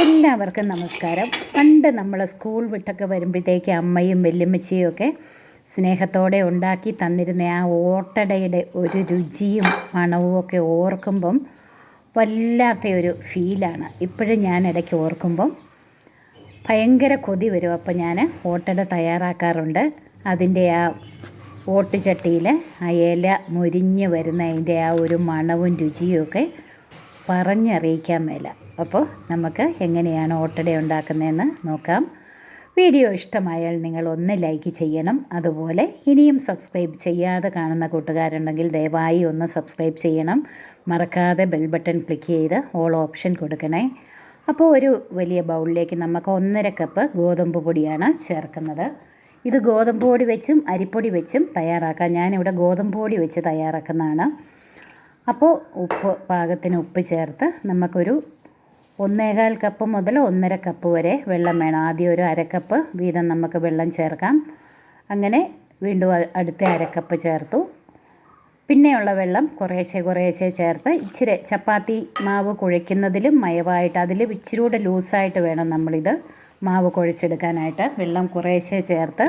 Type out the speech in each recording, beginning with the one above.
എല്ലാവർക്കും നമസ്കാരം. പണ്ട് നമ്മൾ സ്കൂൾ വിട്ടൊക്കെ വരുമ്പോഴത്തേക്ക് അമ്മയും വല്യമ്മച്ചിയും ഒക്കെ സ്നേഹത്തോടെ ഉണ്ടാക്കി തന്നിരുന്ന ആ ഓട്ടടയുടെ ഒരു രുചിയും മണവും ഒക്കെ ഓർക്കുമ്പം വല്ലാത്ത ഒരു ഫീലാണ്. ഇപ്പോഴും ഞാൻ ഇടയ്ക്ക് ഓർക്കുമ്പം ഭയങ്കര കൊതി വരും. അപ്പോൾ ഞാൻ ഓട്ടട തയ്യാറാക്കാറുണ്ട്. അതിന്റെ ആ ഓട്ടുചട്ടിയിൽ ആ ഇല മുരിഞ്ഞ് വരുന്ന അതിന്റെ ആ ഒരു മണവും രുചിയും ഒക്കെ പറഞ്ഞറിയിക്കാൻ മേല. അപ്പോൾ നമുക്ക് എങ്ങനെയാണ് ഓട്ടട ഉണ്ടാക്കുന്നതെന്ന് നോക്കാം. വീഡിയോ ഇഷ്ടമായാൽ നിങ്ങൾ ഒന്ന് ലൈക്ക് ചെയ്യണം. അതുപോലെ ഇനിയും സബ്സ്ക്രൈബ് ചെയ്യാതെ കാണുന്ന കൂട്ടുകാരുണ്ടെങ്കിൽ ദയവായി ഒന്ന് സബ്സ്ക്രൈബ് ചെയ്യണം. മറക്കാതെ ബെൽ ബട്ടൺ ക്ലിക്ക് ചെയ്ത് ഓൾ ഓപ്ഷൻ കൊടുക്കണേ. അപ്പോൾ ഒരു വലിയ ബൗളിലേക്ക് നമുക്ക് ഒന്നര കപ്പ് ഗോതമ്പ് പൊടിയാണ് ചേർക്കുന്നത്. ഇത് ഗോതമ്പ് പൊടി വെച്ചും അരിപ്പൊടി വെച്ചും തയ്യാറാക്കാം. ഞാനിവിടെ ഗോതമ്പ് പൊടി വെച്ച് തയ്യാറാക്കുന്നതാണ്. അപ്പോൾ ഉപ്പ് പാകത്തിന് ഉപ്പ് ചേർത്ത് നമുക്കൊരു ഒന്നേകാൽ കപ്പ് മുതൽ ഒന്നര കപ്പ് വരെ വെള്ളം വേണം. ആദ്യം ഒരു അരക്കപ്പ് വീതം നമുക്ക് വെള്ളം ചേർക്കാം. അങ്ങനെ വീണ്ടും അടുത്ത അരക്കപ്പ് ചേർത്തു. പിന്നെയുള്ള വെള്ളം കുറേശ്ശെ കുറേശ്ശെ ചേർത്ത് ഇച്ചിരി ചപ്പാത്തി മാവ് കുഴയ്ക്കുന്നതിലും മയവായിട്ട് അതിൽ ഇച്ചിരി കൂടെ ലൂസായിട്ട് വേണം നമ്മളിത് മാവ് കുഴച്ചെടുക്കാനായിട്ട്. വെള്ളം കുറേശ്ശെ ചേർത്ത്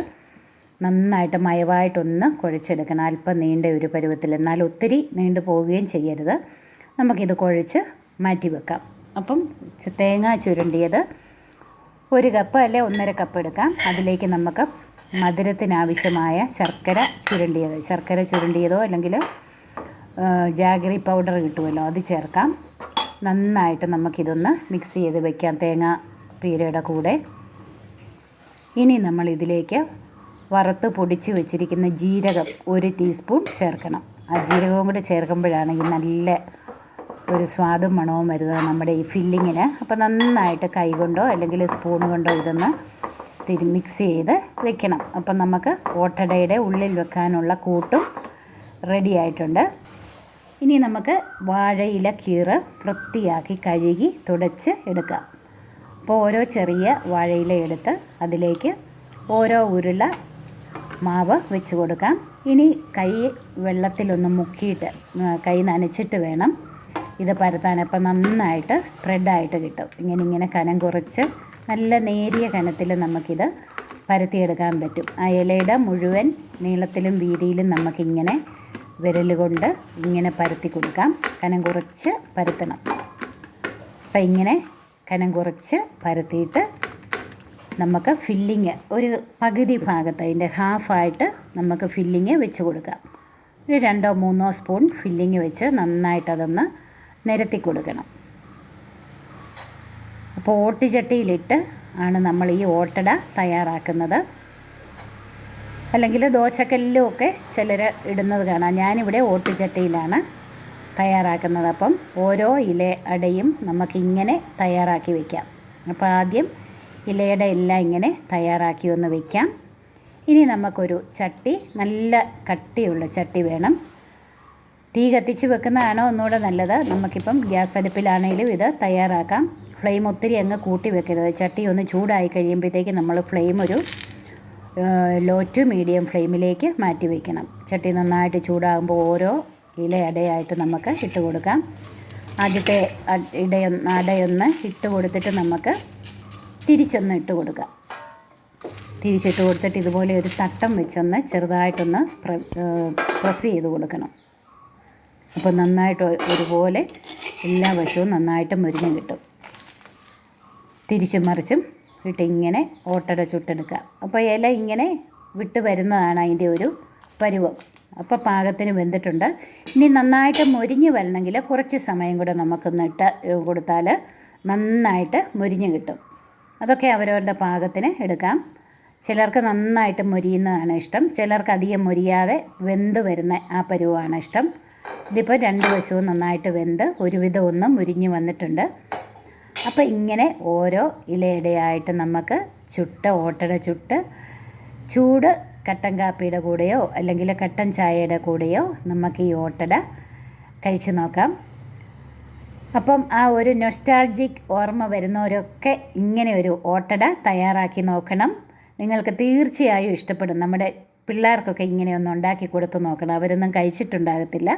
നന്നായിട്ട് മയവായിട്ടൊന്ന് കുഴച്ചെടുക്കണം. അല്പം നീണ്ട ഒരു പരുവത്തിൽ. എന്നാൽ ഒത്തിരി നീണ്ടു പോവുകയും ചെയ്യരുത്. നമുക്കിത് കുഴച്ച് മാറ്റി വെക്കാം അപ്പം തേങ്ങ ചുരുണ്ടിയത് ഒരു കപ്പ് അല്ലെ ഒന്നര കപ്പ് എടുക്കാം. അതിലേക്ക് നമുക്ക് മധുരത്തിനാവശ്യമായ ശർക്കര ചുരുണ്ടിയത് ശർക്കര ചുരുണ്ടിയതോ അല്ലെങ്കിൽ ജാഗറി പൗഡർ കിട്ടുമല്ലോ അത് ചേർക്കാം. നന്നായിട്ട് നമുക്കിതൊന്ന് മിക്സ് ചെയ്ത് വെക്കാം തേങ്ങ പീരയുടെ കൂടെ. ഇനി നമ്മൾ ഇതിലേക്ക് വറുത്ത് പൊടിച്ച് വെച്ചിരിക്കുന്ന ജീരകം ഒരു ടീസ്പൂൺ ചേർക്കണം. ആ ജീരകവും കൂടെ ചേർക്കുമ്പോഴാണ് ഈ നല്ല ഒരു സ്വാദും മണവും വരുന്നത് നമ്മുടെ ഈ ഫില്ലിങ്ങിന്. അപ്പോൾ നന്നായിട്ട് കൈകൊണ്ടോ അല്ലെങ്കിൽ സ്പൂൺ കൊണ്ടോ ഇതൊന്ന് തിരി മിക്സ് ചെയ്ത് വെക്കണം. അപ്പം നമുക്ക് ഓട്ടടയുടെ ഉള്ളിൽ വെക്കാനുള്ള കൂട്ടും റെഡി ആയിട്ടുണ്ട്. ഇനി നമുക്ക് വാഴയില കീറ് വൃത്തിയാക്കി കഴുകി തുടച്ച് എടുക്കാം. അപ്പോൾ ഓരോ ചെറിയ വാഴയില എടുത്ത് അതിലേക്ക് ഓരോ ഉരുള മാവ് വെച്ച് കൊടുക്കാം. ഇനി കൈ വെള്ളത്തിലൊന്ന് മുക്കിയിട്ട് കൈ നനച്ചിട്ട് വേണം ഇത് പരത്താനപ്പം നന്നായിട്ട് സ്പ്രെഡായിട്ട് കിട്ടും. ഇങ്ങനെ ഇങ്ങനെ കനം കുറച്ച് നല്ല നേരിയ കനത്തിൽ നമുക്കിത് പരത്തിയെടുക്കാൻ പറ്റും. ആ ഇലയുടെ മുഴുവൻ നീളത്തിലും വീതിയിലും നമുക്കിങ്ങനെ വിരൽ കൊണ്ട് ഇങ്ങനെ പരത്തി കൊടുക്കാം. കനം കുറച്ച് പരത്തണം. അപ്പം ഇങ്ങനെ കനം കുറച്ച് പരത്തിയിട്ട് നമുക്ക് ഫില്ലിങ് ഒരു പകുതി ഭാഗത്ത് അതിന്റെ ഹാഫായിട്ട് നമുക്ക് ഫില്ലിങ് വെച്ച് കൊടുക്കാം. ഒരു രണ്ടോ മൂന്നോ സ്പൂൺ ഫില്ലിങ് വെച്ച് നന്നായിട്ടതൊന്ന് നിരത്തി കൊടുക്കണം. അപ്പോൾ ഓട്ടുചട്ടിയിലിട്ട് ആണ് നമ്മൾ ഈ ഓട്ടട തയ്യാറാക്കുന്നത്. അല്ലെങ്കിൽ ദോശക്കല്ലിലും ഒക്കെ ചിലർ ഇടുന്നത് കാണാം. ഞാനിവിടെ ഓട്ടുചട്ടിയിലാണ് തയ്യാറാക്കുന്നത്. അപ്പം ഓരോ ഇല അടയും നമുക്കിങ്ങനെ തയ്യാറാക്കി വയ്ക്കാം അപ്പോൾ ആദ്യം ഇലയുടെ എല്ലാം ഇങ്ങനെ തയ്യാറാക്കി ഒന്ന് വയ്ക്കാം ഇനി നമുക്കൊരു ചട്ടി നല്ല കട്ടിയുള്ള ചട്ടി വേണം. തീ കത്തിച്ച് വെക്കുന്നതാണോ ഒന്നുകൂടെ നല്ലത്. നമുക്കിപ്പം ഗ്യാസ് അടുപ്പിലാണെങ്കിലും ഇത് തയ്യാറാക്കാം. ഫ്ലെയിം ഒത്തിരി അങ്ങ് കൂട്ടി വെക്കരുത്. ചട്ടി ഒന്ന് ചൂടായി കഴിയുമ്പോഴത്തേക്ക് നമ്മൾ ഫ്ലെയിം ഒരു ലോ ടു മീഡിയം ഫ്ലെയിമിലേക്ക് മാറ്റി വയ്ക്കണം ചട്ടി നന്നായിട്ട് ചൂടാകുമ്പോൾ ഓരോ ഇല അടയായിട്ട് നമുക്ക് ഇട്ട് കൊടുക്കാം. ആദ്യത്തെ ഇടയൊന്ന് അടയൊന്ന് ഇട്ട് കൊടുത്തിട്ട് നമുക്ക് തിരിച്ചൊന്ന് ഇട്ട് കൊടുക്കാം. തിരിച്ചിട്ട് കൊടുത്തിട്ട് ഇതുപോലെ ഒരു തട്ടം വെച്ചൊന്ന് ചെറുതായിട്ടൊന്ന് പ്രസ് ചെയ്ത് കൊടുക്കണം. അപ്പോൾ നന്നായിട്ട് ഒരുപോലെ എല്ലാ വശവും നന്നായിട്ട് മുരിഞ്ഞ് കിട്ടും. തിരിച്ചും മറിച്ചും ഇട്ട് ഇങ്ങനെ ഓട്ടട ചുട്ടെടുക്കുക. അപ്പോൾ ഇല ഇങ്ങനെ വിട്ട് വരുന്നതാണ് അതിന്റെ ഒരു പരുവം. അപ്പോൾ പാകത്തിന് വെന്തിട്ടുണ്ട്. ഇനി നന്നായിട്ട് മുരിഞ്ഞ് വരണമെങ്കിൽ കുറച്ച് സമയം കൂടെ നമുക്കൊന്ന് ഇട്ട് കൊടുത്താൽ നന്നായിട്ട് മുരിഞ്ഞ് കിട്ടും. അതൊക്കെ അവരവരുടെ പാകത്തിന് എടുക്കാം. ചിലർക്ക് നന്നായിട്ട് മുരിയുന്നതാണ് ഇഷ്ടം. ചിലർക്ക് അധികം മുരിയാതെ വെന്ത് വരുന്ന ആ പരുവാണ് ഇഷ്ടം. ഇതിപ്പോൾ രണ്ട് വശവും നന്നായിട്ട് വെന്ത് ഒരുവിധം ഒന്നും മുരിഞ്ഞ് വന്നിട്ടുണ്ട്. അപ്പോൾ ഇങ്ങനെ ഓരോ ഇലയിടയായിട്ട് നമുക്ക് ചുട്ട ഓട്ടട ചുട്ട് ചൂട് കട്ടൻ കാപ്പിയുടെ കൂടെയോ അല്ലെങ്കിൽ കട്ടൻ ചായയുടെ കൂടെയോ നമുക്ക് ഈ ഓട്ടട കഴിച്ചു നോക്കാം. അപ്പം ആ ഒരു നൊസ്റ്റാൾജിക് ഓർമ്മ വരുന്നവരൊക്കെ ഇങ്ങനെ ഒരു ഓട്ടട തയ്യാറാക്കി നോക്കണം. നിങ്ങൾക്ക് തീർച്ചയായും ഇഷ്ടപ്പെടും. നമ്മുടെ പിള്ളേർക്കൊക്കെ ഇങ്ങനെ ഒന്ന് ഉണ്ടാക്കി കൊടുത്ത് നോക്കണം. അവരൊന്നും കഴിച്ചിട്ടുണ്ടാകത്തില്ല.